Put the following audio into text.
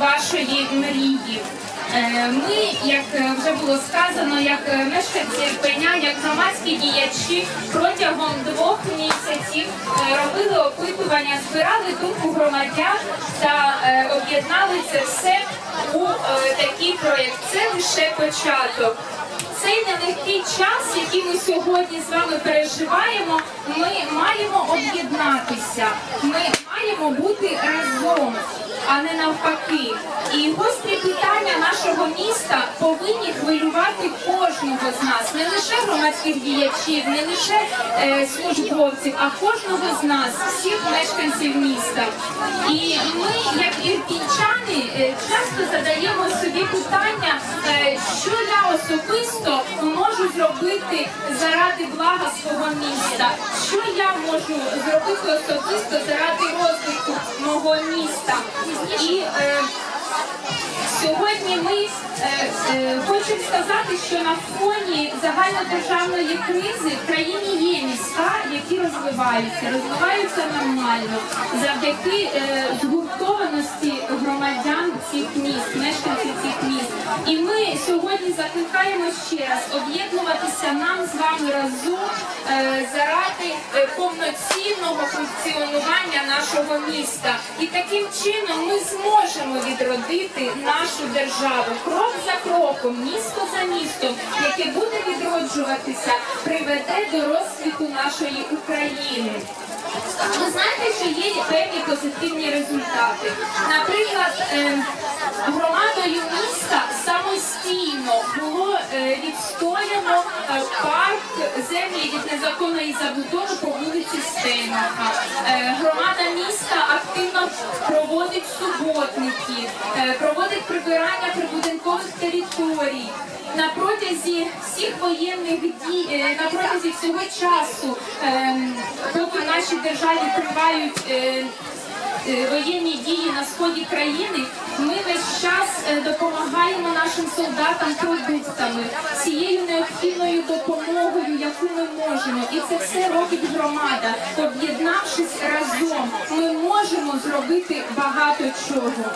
вашої мрії. Е, Ми, як е, вже було сказано, як е, мешканці Ірпеня, як громадські діячі протягом двох місяців робили опитування, збирали думку громадян та об'єднали це все у такий проєкт. Це лише початок. Цей нелегкий час, який ми сьогодні з вами переживаємо, ми маємо об'єднатися. Ми маємо бути а не навпаки. І гострі питання нашого міста повинні хвилювати кожного з нас, не лише громадських діячів, не лише е, службовців, а кожного з нас, всіх мешканців міста. І ми, як ірпінчани, е, часто задаємо собі питання, е, що я особисто можу зробити заради блага свого міста, що я можу зробити особисто заради розвитку мого міста. І е, Сьогодні ми е, е, хочемо сказати, що на фоні загальнодержавної кризи в країні є міста, які розвиваються, розвиваються нормально завдяки е, згуртованості громадян цих міст, мешканців цих міст. І ми сьогодні закликаємо ще раз об'єднуватися нам з вами разом е, заради е, повноцінного функціонування нашого міста. І таким чином ми зможемо відродити нашу державу крок за кроком, місто за містом, яке буде відроджуватися, приведе до розквіту нашої України. Ви знаєте, що є певні позитивні результати. Наприклад, ем, громадою міста самостійно було е, відстояно е, парк землі від незаконної забудови по вулиці Стеймаха. Е, Громада міста активно проводить суботники, проводить прибирання прибудинкових територій. На протязі всіх воєнних дій, е, на протязі всього часу, ем, поки в нашій державі тривають е, е, воєнні дії на сході країни, ми весь час допомагаємо нашим солдатам продуктами, цією необхідною допомогою, яку ми можемо. І це все робить громада. Об'єднавшись разом, ми можемо зробити багато чого.